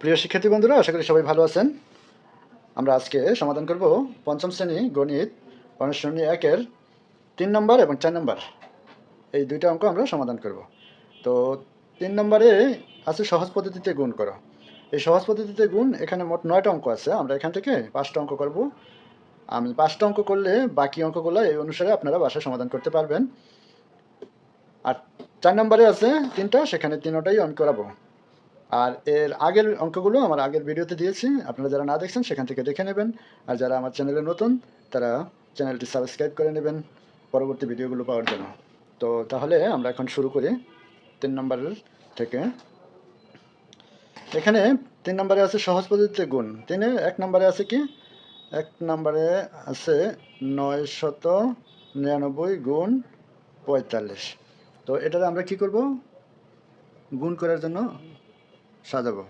প্রিয় শিক্ষার্থী বন্ধুরা আশা করি সবাই ভালো আছেন। আমরা আজকে সমাধান করব পঞ্চম শ্রেণি গণিত অনুশ্রেণী একের তিন নম্বর এবং চার নম্বর। এই দুইটা অঙ্ক আমরা সমাধান করব। তো তিন নম্বরে আছে সহজ পদ্ধতিতে গুণ করো। এই সহজ পদ্ধতিতে গুণ, এখানে মোট নয়টা অঙ্ক আছে। আমরা এখান থেকে পাঁচটা অঙ্ক করব। আমি পাঁচটা অঙ্ক করলে বাকি অঙ্কগুলো এই অনুসারে আপনারা বাসায় সমাধান করতে পারবেন। আর চার নম্বরে আছে তিনটা, সেখানে তিনটাই আমি করাবো। আর এর আগের অঙ্কগুলো আমার আগের ভিডিওতে দিয়েছি। আপনারা যারা না দেখছেন, সেখান থেকে দেখে নেবেন। আর যারা আমার চ্যানেলে নতুন, তারা চ্যানেলটি সাবস্ক্রাইব করে নেবেন পরবর্তী ভিডিওগুলো পাওয়ার জন্য। তো তাহলে আমরা এখন শুরু করি তিন নম্বরের থেকে। এখানে তিন নম্বরে আছে সহজ পদ্ধতিতে গুণ। তিনে এক নম্বরে আছে কি? এক নম্বরে আছে নয় শত নিরানব্বই গুণ পঁয়তাল্লিশ। তো এটাতে আমরা কি করব? গুণ করার জন্য সাজাবো।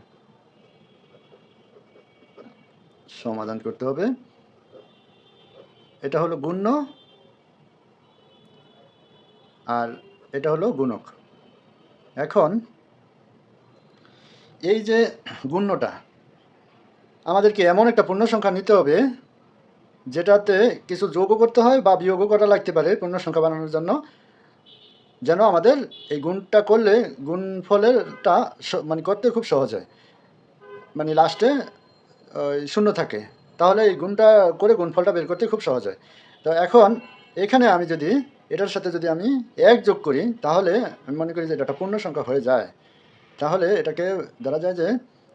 সমাধান করতে হবে। এটা হলো গুণ্য আর এটা হলো গুণক। এখন এই যে গুণ্যটা, আমাদেরকে এমন একটা পূর্ণ সংখ্যা নিতে হবে যেটাতে কিছু যোগও করতে হয় বা বিয়োগও করা লাগতে পারে পূর্ণ সংখ্যা বানানোর জন্য। যেন আমাদের এই গুণটা করলে গুণফলেরটা মানে করতে খুব সহজ হয়। মানে লাস্টে শূন্য থাকে। তাহলে এই গুণটা করে গুণফলটা বের করতে খুব সহজ হয়। তো এখন এখানে আমি যদি, এটার সাথে যদি আমি এক যোগ করি, তাহলে আমি মনে করি যে এটা পূর্ণ সংখ্যা হয়ে যায়। তাহলে এটাকে ধরা যায় যে,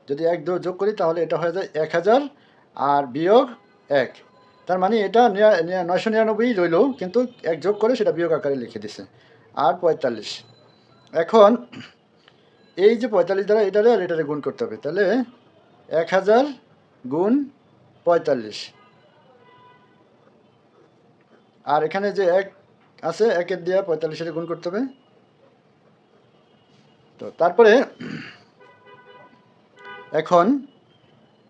যদি এক দু যোগ করি, তাহলে এটা হয়ে যায় এক হাজার আর বিয়োগ এক। তার মানে এটা নয়শো নিরানব্বই রইল, কিন্তু এক যোগ করে সেটা বিয়োগ আকারে লিখে দিছে। আর পঁয়তাল্লিশ। এখন এই যে পঁয়তাল্লিশ দ্বারা এটারে আর এটারে গুণ করতে হবে, তাহলে এক হাজার গুণ পঁয়তাল্লিশ। আর এখানে যে এক আছে, একের দিয়ে পঁয়তাল্লিশের গুণ করতে হবে। তো তারপরে এখন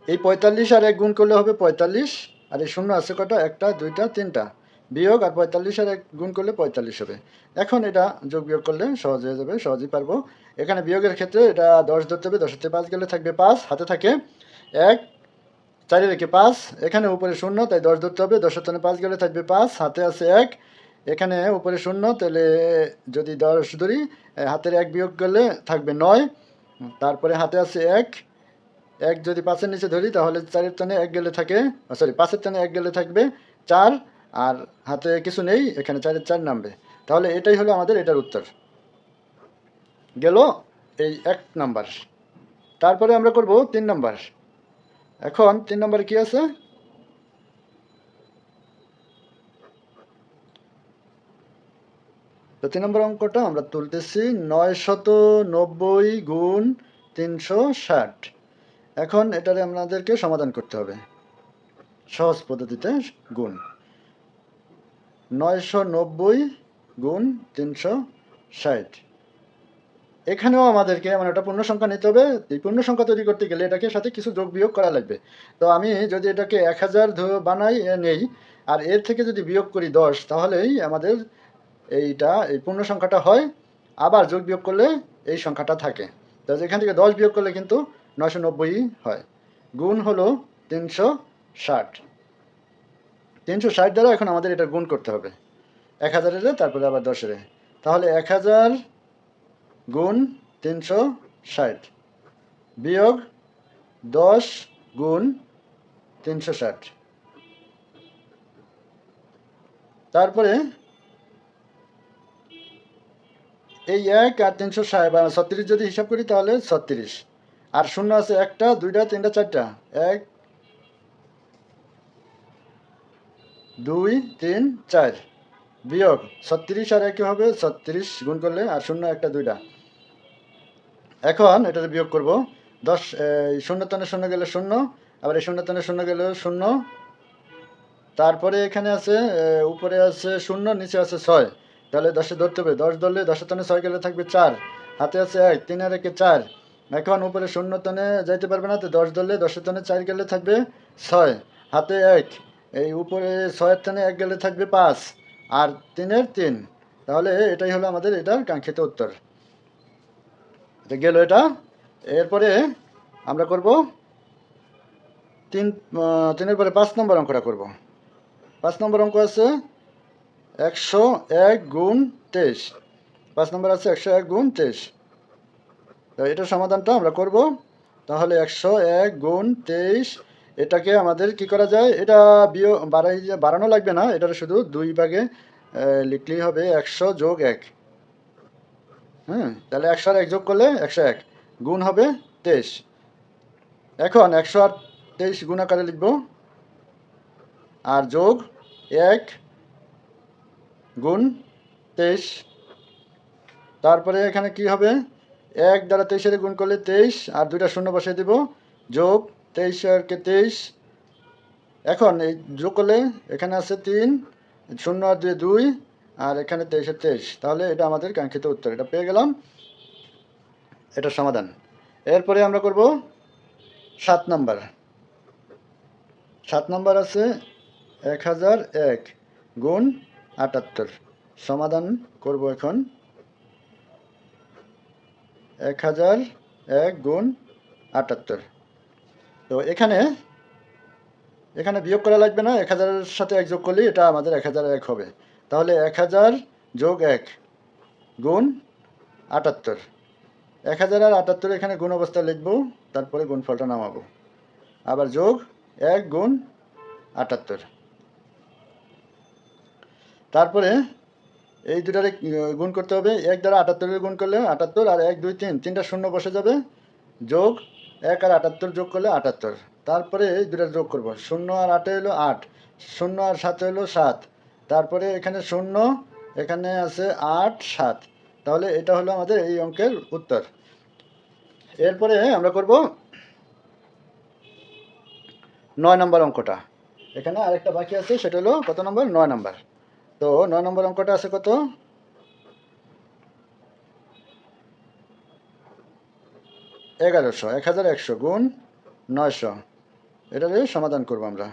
এই পঁয়তাল্লিশ আর এক গুণ করলে হবে পঁয়তাল্লিশ, আর এই শূন্য আছে কটা? একটা, দুইটা, তিনটা। বিয়োগ আর পঁয়তাল্লিশ আর এক গুণ করলে পঁয়তাল্লিশ হবে। এখন এটা যোগ বিয়োগ করলে সহজ হয়ে যাবে, সহজেই পারব। এখানে বিয়োগের ক্ষেত্রে এটা দশ ধরতে হবে দশ থেকে পাঁচ গেলে থাকবে পাঁচ, হাতে থাকে এক, চারি রেখে পাঁচ, এখানে উপরে শূন্য, তাই দশ ধরতে হবে, দশের তনে পাঁচ গেলে থাকবে পাঁচ, হাতে আছে এক, এখানে উপরে শূন্য, তাহলে যদি দশ ধরি হাতের এক বিয়োগ করলে থাকবে নয়, তারপরে হাতে আছে এক এক যদি পাঁচের নিচে ধরি, তাহলে চারের তনে এক গেলে থাকে সরি পাঁচের তনে এক গেলে থাকবে চার আর হাতে কিছু নেই, এখানে চারের চার নামবে। তাহলে এটাই হলো আমাদের, এটার উত্তর। গেল এই এক নাম্বার। তারপরে আমরা করব তিন নাম্বার। এখন তিন নম্বরে কি আছে? তো তিন নম্বর অঙ্কটা আমরা তুলতেছি নয় শত নব্বই গুণ তিনশো ষাট। এখন এটারে আমাদেরকে সমাধান করতে হবে। সহজ পদ্ধতিতে গুণ। নয়শো নব্বই গুণ তিনশো ষাট। এখানেও আমাদেরকে মানে একটা পূর্ণ সংখ্যা নিতে হবে। এই পূর্ণ সংখ্যা তৈরি করতে গেলে এটাকে সাথে কিছু যোগ বিয়োগ করা লাগবে। তো আমি যদি এটাকে এক হাজার বানাই নেই, আর এর থেকে যদি বিয়োগ করি দশ, তাহলেই আমাদের এইটা, এই পূর্ণ সংখ্যাটা হয়। আবার যোগ বিয়োগ করলে এই সংখ্যাটা থাকে। তো এখান থেকে দশ বিয়োগ করলে কিন্তু নশো নব্বই হয়। গুণ হলো তিনশো ষাট। তিনশো ষাট দ্বারা এখন আমাদের এটা গুণ করতে হবে। এক হাজারের তারপরে আবার দশের তাহলে এক হাজার গুণ তিনশো ষাট। বিয়োগ দশ গুণ তিনশো ষাট। তারপরে এই এক আর তিনশো ষাট বা ছত্রিশ যদি হিসাব করি তাহলে ছত্রিশ। আর শূন্য আছে একটা, দুইটা, তিনটা, চারটা। এক দুই, তিন, চার। বিয়োগ ছত্রিশ আর একই হবে ছত্রিশ গুণ করলে আর শূন্য একটা দুইটা। এখন এটাতে বিয়োগ করব। দশ শূন্য তনে শূন্য গেলে শূন্য, আবার এই শূন্য তনে শূন্য গেলে শূন্য। তারপরে এখানে আছে উপরে আছে শূন্য, নিচে আছে ছয়। তাহলে দশে ধরতে হবে। দশ ধরলে দশের তনে ছয় গেলে থাকবে চার। হাতে আছে এক, তিন আর একে চার। এখন উপরে শূন্য তনে যাইতে পারবে না, তো দশ ধরলে দশের তনে চার গেলে থাকবে ছয়। হাতে এক এই উপরে ছয়ের তনে এক গেলে থাকবে পাঁচ, আর তিনের তিন। তাহলে এটাই হলো আমাদের এটার কাঙ্ক্ষিত উত্তর। তো গেল এটা। এরপরে আমরা করব তিন তিনের পরে পাঁচ নম্বর অঙ্কটা করব। পাঁচ নম্বর অঙ্ক আছে একশো এক গুণ তেইশ। পাঁচ নম্বর আছে একশো এক গুণ তেইশ। তো এটার সমাধানটা আমরা করব। তাহলে একশো এক গুণ তেইশ এটাকে আমাদের কি করা যায়? এটা বিয় বাড়াই, বাড়ানো লাগবে না। এটা শুধু দুই ভাগে লিখলেই হবে একশো যোগ এক। হুম, তাহলে একশো এক যোগ করলে একশো এক। গুণ হবে তেইশ। এখন একশো আর তেইশ গুণ আকারে লিখব। আর যোগ এক গুণ তেইশ। তারপরে এখানে কি হবে? এক দ্বারা তেইশের গুণ করলে তেইশ, আর দুইটা শূন্য বসিয়ে দিব। যোগ তেইশ আরকে তেইশ। এখন এই যোগ করলে এখানে আছে তিন, শূন্য আর দুই দুই, আর এখানে তেইশের তেইশ। তাহলে এটা আমাদের কাঙ্ক্ষিত উত্তর, এটা পেয়ে গেলাম। এটা সমাধান। এরপরে আমরা করব সাত নাম্বার। সাত নাম্বার আছে এক হাজার এক গুণ আটাত্তর। সমাধান করব এখন। এক হাজার এক গুণ আটাত্তর। তো এখানে এখানে বিয়োগ করা লাগবে না, এক হাজারের সাথে এক যোগ করলেই এটা আমাদের এক হাজার এক হবে। তাহলে এক হাজার যোগ এক গুণ আটাত্তর। এক হাজার আর আটাত্তর এখানে গুণ অবস্থা লিখব, তারপরে গুণফলটা নামাবো। আবার যোগ এক গুণ আটাত্তর। তারপরে এই দুটারে গুণ করতে হবে। এক দ্বারা আটাত্তরের গুণ করলে আটাত্তর আর এক দুই তিন, তিনটা শূন্য বসে যাবে। যোগ এক আর আটাত্তর যোগ করলে আটাত্তর। তারপরে এই দুটা যোগ করব। শূন্য আর আটে হলো আট। শূন্য আর সাতে হলো সাত। তারপরে এখানে শূন্য, এখানে আছে আট, সাত। তাহলে এটা হলো আমাদের এই অঙ্কের উত্তর। এরপরে আমরা করব নয় নম্বর অঙ্কটা। এখানে আরেকটা বাকি আছে, সেটা হলো কত নম্বর? নয় নম্বর। তো নয় নম্বর অঙ্কটা আছে কত? এগারোশো, এক হাজার একশো গুণ নয়শো। এটারে সমাধান করব আমরা।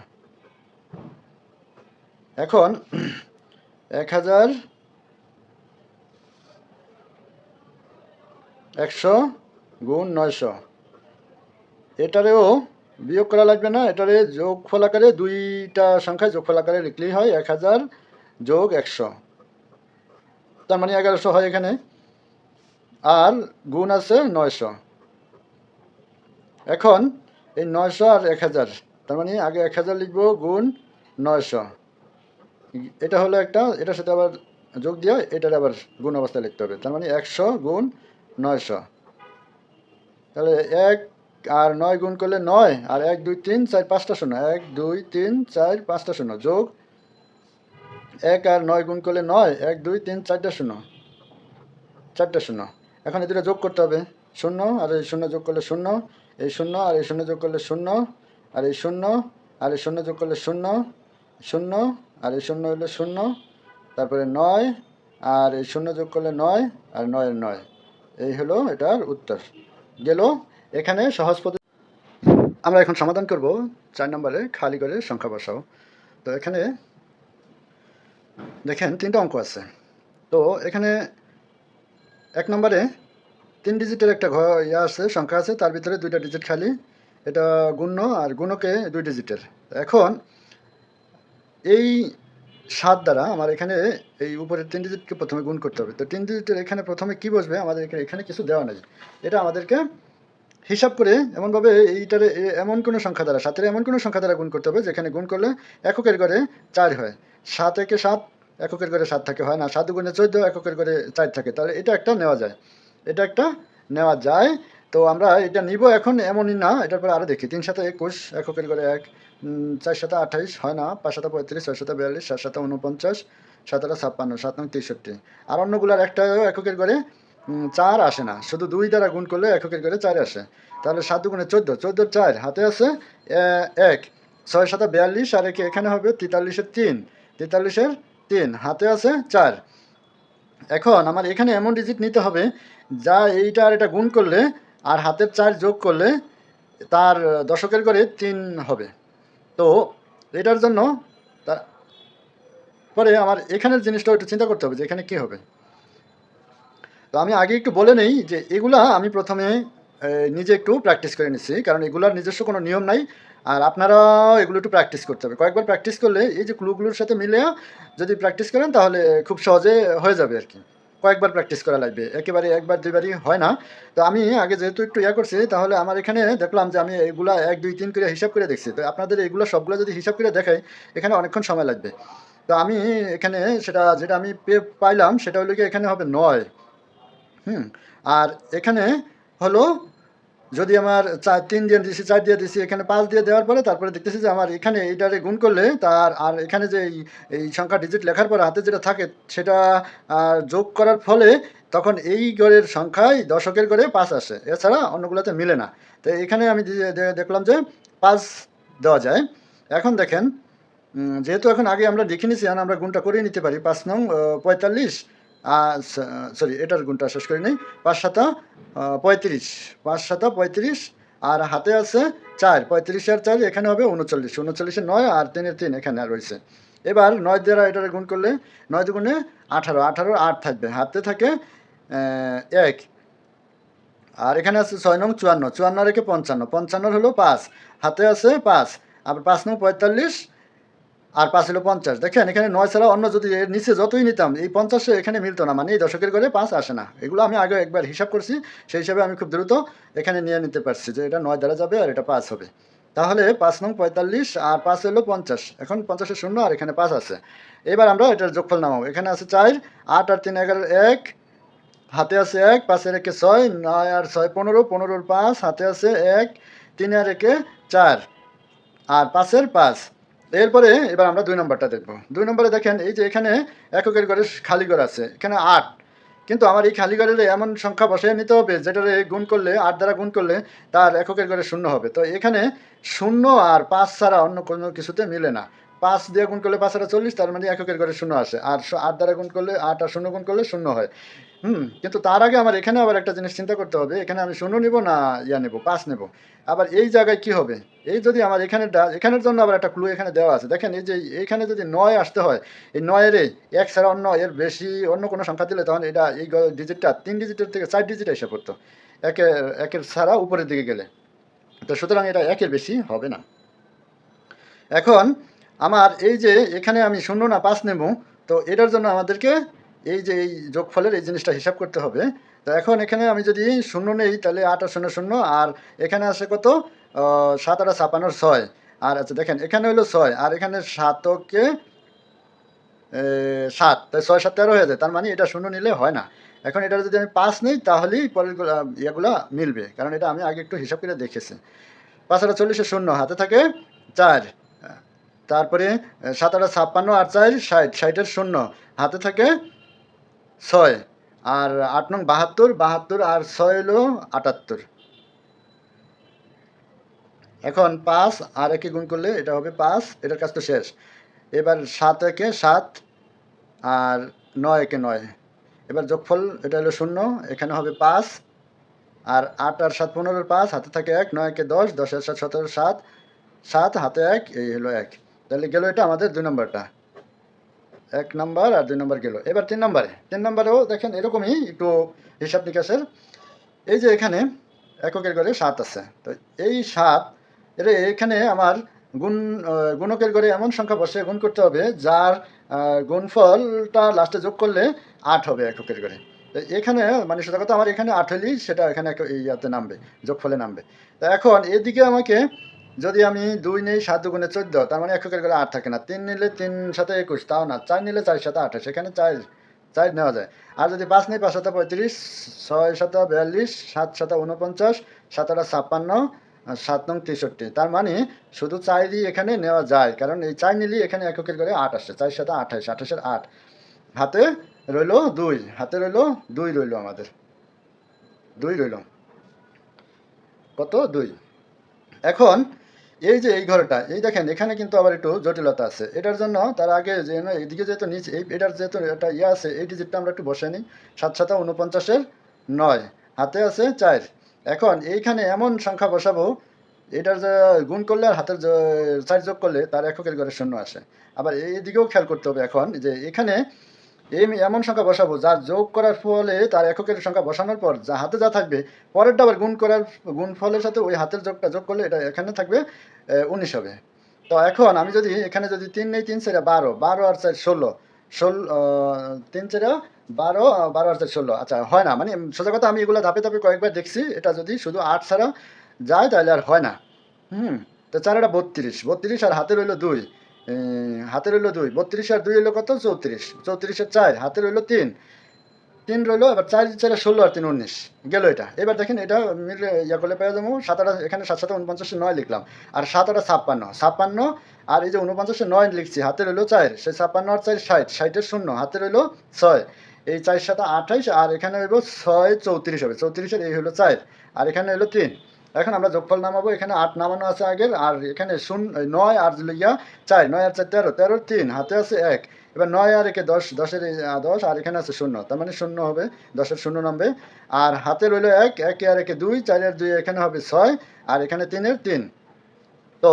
এখন এক হাজার একশো গুণ নয়শো। এটারেও বিয়োগ করা লাগবে না, এটারে যোগফল আকারে দুইটা সংখ্যায় যোগফল আকারে লিখলেই হয় এক হাজার যোগ একশো। তার মানে এগারোশো হয় এখানে। আর গুণ আছে নয়শো। এখন এই নয়শো আর এক হাজার, তার মানে আগে এক হাজার লিখব গুণ নয়শো। এটা হলো একটা, এটার সাথে আবার যোগ দিয়ে এটার আবার গুণ অবস্থায় লিখতে হবে, তার মানে একশো গুণ নয়শো। তাহলে এক আর নয় গুণ করলে নয়, আর এক, দুই, তিন, চার, পাঁচটা শূন্য, এক, দুই, তিন, চার, পাঁচটা শূন্য যোগ এক আর নয় গুণ করলে নয়, এক, দুই, তিন, চারটা শূন্য চারটা শূন্য। এখন এই দুটো যোগ করতে হবে, শূন্য, আর এই শূন্য যোগ করলে শূন্য এই শূন্য, আর এই শূন্য যোগ করলে শূন্য, আর এই শূন্য, আর এই শূন্য যোগ করলে শূন্য শূন্য, আর এই শূন্য হলো শূন্য, তারপরে নয়, আর এই শূন্য যোগ করলে নয়, আর নয়ের নয়। এই হলো এটার উত্তর। গেল, এখানে সহজ পদ্ধতি আমরা এখন সমাধান করব। চার নম্বরে খালি করে সংখ্যা বসাও। তো এখানে দেখেন তিনটা অঙ্ক আছে। তো এখানে এক নম্বরে তিন ডিজিটের একটা ঘর ইয়ে আছে, সংখ্যা আছে, তার ভিতরে দুইটা ডিজিট খালি। এটা গুণ্য আর গুণকে দুই ডিজিটের এখন এই সাত দ্বারা আমার এখানে এই উপরে তিন ডিজিটকে প্রথমে গুণ করতে হবে। তো তিন ডিজিটের এখানে প্রথমে কি বসবে? আমাদের এখানে এখানে কিছু দেওয়া নেই। এটা আমাদেরকে হিসাব করে এমনভাবে এইটারে এমন কোনো সংখ্যা দ্বারা, সাতের এমন কোনো সংখ্যা দ্বারা গুণ করতে হবে, যেখানে গুণ করলে এককের ঘরে চার হয়। সাত একে সাত, এককের ঘরে সাত থাকে, হয় না? সাত গুণে চোদ্দ, এককের ঘরে চার থাকে। তাহলে এটা একটা নেওয়া যায়। এটা একটা নেওয়া যায়। তো আমরা এটা নিব এখন এমনই না এটার পরে আরও দেখি। তিন সাথে একুশ এককের করে এক চার সাথে আঠাইশ হয় না? পাঁচ সাথে পঁয়ত্রিশ ছয় সাথে বিয়াল্লিশ সাত সাথে উনপঞ্চাশ সাত আটা ছাপ্পান্ন সাত নং তেষট্টি। আর অন্যগুলার একটা এককের উম, চার আসে না। শুধু দুই দ্বারা গুণ করলে এককের করে চার আসে। তাহলে সাত দুগুণে চোদ্দ চোদ্দোর চার হাতে আছে এক। ছয় সাথে বিয়াল্লিশ আর একে এখানে হবে তেতাল্লিশের তিন তেতাল্লিশের তিন হাতে আছে চার। এখন আমার এখানে এমন ডিজিট নিতে হবে, যা এইটা আর এটা গুণ করলে আর হাতের চার যোগ করলে তার দশকের করে তিন হবে। তো এটার জন্য তা- পরে আমার এখানের জিনিসটা একটু চিন্তা করতে হবে যে এখানে কী হবে। তো আমি আগে একটু বলে নেই যে এগুলা আমি প্রথমে নিজে একটু প্র্যাকটিস করে নিচ্ছি, কারণ এগুলার নিজস্ব কোনো নিয়ম নাই। আর আপনারাও এগুলো একটু প্র্যাকটিস করতে হবে। কয়েকবার প্র্যাকটিস করলে এই যে ক্লুগুলোর সাথে মিলে যদি প্র্যাকটিস করেন তাহলে খুব সহজে হয়ে যাবে আর কি। কয়েকবার প্র্যাকটিস করা লাগবে। একেবারে একবার দুইবারই হয় না। তো আমি আগে যেহেতু একটু ইয়া করছি, তাহলে আমার এখানে দেখলাম যে আমি এগুলা এক, দুই, তিন করে হিসাব করে দেখছি। তো আপনাদের এগুলো সবগুলো যদি হিসাব করে দেখাই, এখানে অনেকক্ষণ সময় লাগবে। তো আমি এখানে সেটা যেটা আমি পে, পাইলাম সেটা হলো কি এখানে হবে নয়। হুম, আর এখানে হলো যদি আমার চার, তিন দিয়ে দিয়েছি চার দিয়ে দিয়েছি এখানে পাঁচ দিয়ে দেওয়ার পরে তারপরে দেখতেছি যে আমার এখানে এইটারে গুণ করলে তার, আর এখানে যে এই সংখ্যা ডিজিট লেখার পর হাতে যেটা থাকে সেটা যোগ করার ফলে তখন এই গড়ের সংখ্যায় দশকের গড়ে পাঁচ আসে। এছাড়া অন্যগুলোতে মিলে না। তো এখানে আমি দেখলাম যে পাঁচ দেওয়া যায়। এখন দেখেন যেহেতু এখন আগে আমরা দেখে নিছি আমরা গুণটা করে নিতে পারি। পাঁচ নং পঁয়তাল্লিশ সরি এটার গুণটা শেষ করে নিই। পাঁচ সাতা পঁয়ত্রিশ। পাঁচ সাতা, পঁয়ত্রিশ। আর হাতে আছে চার। পঁয়ত্রিশ আর চার, এখানে হবে উনচল্লিশ। উনচল্লিশে নয় আর তিনের তিন এখানে রয়েছে। এবার নয় দ্বারা এটার গুণ করলে, নয় দুগুণে আঠারো। আঠারো আট থাকবে। হাতে থাকে এক। আর এখানে আছে ছয় নং চুয়ান্ন। চুয়ান্ন রেখে পঞ্চান্ন। পঞ্চান্ন হলো পাঁচ। হাতে আছে পাঁচ। আবার পাঁচ নং পঁয়তাল্লিশ। আর পাঁচ হলো পঞ্চাশ। দেখেন, এখানে নয় ছাড়া অন্য যদি এর নিচে যতই নিতাম, এই পঞ্চাশে এখানে মিলতো না মানে এই দশকের করে পাঁচ আসে না। এগুলো আমি আগে একবার হিসাব করছি, সেই হিসাবে আমি খুব দ্রুত এখানে নিয়ে নিতে পারছি যে এটা নয় দ্বারা যাবে আর এটা পাঁচ হবে। তাহলে পাঁচ নং পঁয়তাল্লিশ আর পাঁচ হলো পঞ্চাশ। এখন পঞ্চাশের শূন্য আর এখানে পাঁচ আছে। এবার আমরা এটার যোগফল নামাবো। এখানে আছে চার, আট আর তিন এগারো এক, হাতে আছে এক, পাঁচের একে ছয়, নয় আর ছয় পনেরো, পনেরোর পাঁচ, হাতে আছে এক তিন আর একে চার, আর পাঁচের পাঁচ। এরপরে এবার আমরা দুই নম্বরটা দেখব। দুই নম্বরে দেখেন, এই যে এখানে এককের ঘরে খালি ঘর আছে, এখানে আট। কিন্তু আমার এই খালি ঘরের এমন সংখ্যা বসে নিতে হবে, যেটারে গুণ করলে, আট দ্বারা গুণ করলে তার এককের ঘরে শূন্য হবে। তো এখানে শূন্য আর পাঁচ ছাড়া অন্য কোনো কিছুতে মিলে না। পাঁচ দিয়ে গুণ করলে পাঁচ আর চল্লিশ, তার মানে এককের ঘরে শূন্য আসে আর আট দ্বারা গুণ করলে আট আর শূন্য গুণ করলে শূন্য হয়। হুম, কিন্তু তার আগে আমার এখানে আবার একটা জিনিস চিন্তা করতে হবে। এখানে আমি শূন্য নিব না ইয়া নেব, পাঁচ নেব। আবার এই জায়গায় কি হবে? এই যদি আমার এখানে এখানের জন্য আবার একটা ক্লু এখানে দেওয়া আছে। দেখেন এই যে এইখানে যদি নয় আসতে হয়, এই নয়ের এক ছাড়া অন্য এর বেশি অন্য কোনো সংখ্যা দিলে তখন এটা এই ডিজিটটা তিন ডিজিটের থেকে চার ডিজিট এসে পড়তো। একের একের ছাড়া উপরের দিকে গেলে। তো সুতরাং এটা একের বেশি হবে না। এখন আমার এই যে এখানে আমি শূন্য না পাঁচ নেব, তো এটার জন্য আমাদেরকে এই যে এই যোগফলের এই জিনিসটা হিসাব করতে হবে। তো এখন এখানে আমি যদি শূন্য নেই, তাহলে আট আর শূন্য শূন্য, আর এখানে আসে কত? সাত আটা ছাপানোর ছয়। আর আচ্ছা দেখেন, এখানে হলো ছয়, আর এখানে সাতকে সাত। তাই ছয় সাত তেরো হয়ে যায়, তার মানে এটা শূন্য নিলে হয় না। এখন এটা যদি আমি পাঁচ নিই, তাহলেই পরের গুলা- ইয়েগুলা মিলবে, কারণ এটা আমি আগে একটু হিসাব করে দেখেছি। পাঁচ আটা চল্লিশে শূন্য, হাতে থাকে চার। তারপরে সাত আটা ছাপ্পান্ন আর চার ষাট, ষাটের শূন্য। হাতে থাকে ছয়। আর আট নং বাহাত্তর বাহাত্তর আর ছয় হলো আটাত্তর। এখন পাঁচ, আর একে গুণ করলে এটা হবে পাঁচ, এটার কাজ তো শেষ। এবার সাত একে সাত, আর নয় একে নয়। এবার যোগফল, এটা হলো শূন্য, এখানে হবে পাঁচ। আর আট আর সাত পনেরোর পাঁচ, হাতে থাকে এক, নয় একে দশ দশের সাত, সতেরো, সাত। সাত, হাতে এক, এই হলো এক। তাহলে গেল এটা আমাদের দুই নম্বরটা। এক নম্বর আর দুই নম্বর গেল। এবার তিন নম্বরে। তিন নম্বরেও দেখেন এরকমই একটু হিসাব নিকাশের। এই যে এখানে এককের ঘরে সাত আছে। তো এই সাত এটা এখানে আমার গুণ গুণকের ঘরে এমন সংখ্যা বসে গুণ করতে হবে যার গুণফলটা লাস্টে যোগ করলে আট হবে এককের ঘরে। এখানে মানে সেটা কথা, আমার এখানে আট হলেই সেটা এখানে ইয়াতে নামবে, যোগফলে নামবে। তো এখন এদিকে আমাকে যদি আমি দুই নেই, সাত দুগুণে চোদ্দ, তার মানে এককের করে আট থাকে না। তিন নিলে তিন সাথে একুশ, তাও না। চার নিলে চার সাথে আঠাশ, এখানে চার চার নেওয়া যায়। আর যদি পাঁচ নেই, পাঁচ সাথে পঁয়ত্রিশ, ছয় সাথে বিয়াল্লিশ, সাত সাথে উনপঞ্চাশ সাত আটা ছাপ্পান্ন সাত নং তেষট্টি। তার মানে শুধু চারই এখানে নেওয়া যায়, কারণ এই চার নিলেই এখানে এককের করে আট আসছে চার সাথে আঠাশ, আঠাশের আট। হাতে রইল দুই, হাতে রইল দুই রইল আমাদের। দুই রইল। কত? দুই। এখন এই যে এই ঘরটা, এই দেখেন, এখানে কিন্তু আবার একটু জটিলতা আছে। এটার জন্য তার আগে যে এদিকে যেহেতু নিচে, এই, এটার যেহেতু একটা ইয়ে আছে, এই ডিজিটটা আমরা একটু বসে নিই। সাত সাতা উনপঞ্চাশের নয়, হাতে আছে চার। এখন এইখানে এমন সংখ্যা বসাবো, এটার যে গুণ করলে আর হাতের চার যোগ করলে তার এককের ঘরে শূন্য আসে। আবার এই দিকেও খেয়াল করতে হবে এখন যে এখানে এই এমন সংখ্যা বসাবো যার যোগ করার ফলে তার এককের সংখ্যা বসানোর পর যা হাতে যা থাকবে, পরেরটা আবার গুণ করার গুণ ফলের সাথে ওই হাতের যোগটা যোগ করলে এটা এখানে থাকবে উনিশ হবে। তো এখন আমি যদি এখানে যদি তিন নেই, তিন সেরা বারো বারো আর চার ষোলো ষোলো তিন সেরা বারো বারো আর চার ষোলো। আচ্ছা হয় না মানে সোজা কথা আমি এগুলো ধাপে ধাপে কয়েকবার দেখছি, এটা যদি শুধু আট ছাড়া যায় তাহলে আর হয় না। হুম, তো চারটা বত্রিশ বত্রিশ আর হাতে রইল দুই। হাতে রইল দুই, বত্রিশ আর দুই হইল কত? চৌত্রিশ। চৌত্রিশের চার হাতে রইল তিন। তিন রইল, এবার চার চার ষোলো আর তিন উনিশ। গেল এটা। এবার দেখেন, এটা মিলে, ইয়া করলে পেয়ে যাব, সাত আটা, এখানে সাত সাথে উনপঞ্চাশে নয় লিখলাম। আর সাত আটা ছাপ্পান্ন ছাপ্পান্ন আর এই যে উনপঞ্চাশে নয় লিখছি হাতে রইল চার। সেই ছাপ্পান্ন আর চার, ষাট ষাটের শূন্য হাতে রইল ছয়। এই চার সাথে আঠাইশ, আর এখানে হইব ছয়, চৌত্রিশ হবে। চৌত্রিশের এই হলো চার, আর এখানে হলো তিন। এখন আমরা যোগফল নামাবো, এখানে আট নামানো আছে আগের, আর এখানে শূন্য, নয় আর লইয়া চার, নয় আর চার, তেরো তেরোর তিন, হাতে আছে এক। এবার নয় আর একে দশ, দশের দশ, আর এখানে আছে শূন্য, তার মানে শূন্য হবে, দশের শূন্য নামবে। আর হাতে রইল এক, একে আর একে দুই, চারের দুই এখানে হবে ছয়, আর এখানে তিনের তিন। তো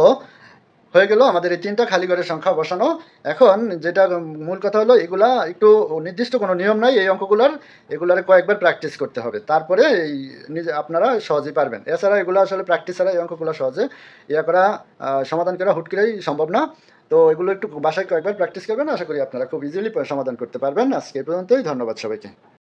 হয়ে গেল। আমাদের এই তিনটা খালি ঘরের সংখ্যা বসানো। এখন যেটা মূল কথা হলো, এগুলা একটু নির্দিষ্ট কোনো নিয়ম নাই এই অঙ্কগুলোর। এগুলার কয়েকবার প্র্যাকটিস করতে হবে। তারপরে এই নিজে আপনারা সহজেই পারবেন। এছাড়া এগুলো আসলে প্র্যাকটিস ছাড়া এই অঙ্কগুলো সহজে ইয়া করা সমাধান করা হুট করেই সম্ভব না। তো এগুলো একটু বাসায় কয়েকবার প্র্যাকটিস করবেন। আশা করি আপনারা খুব ইজিলি সমাধান করতে পারবেন। আজকে এই পর্যন্তই। ধন্যবাদ সবাইকে।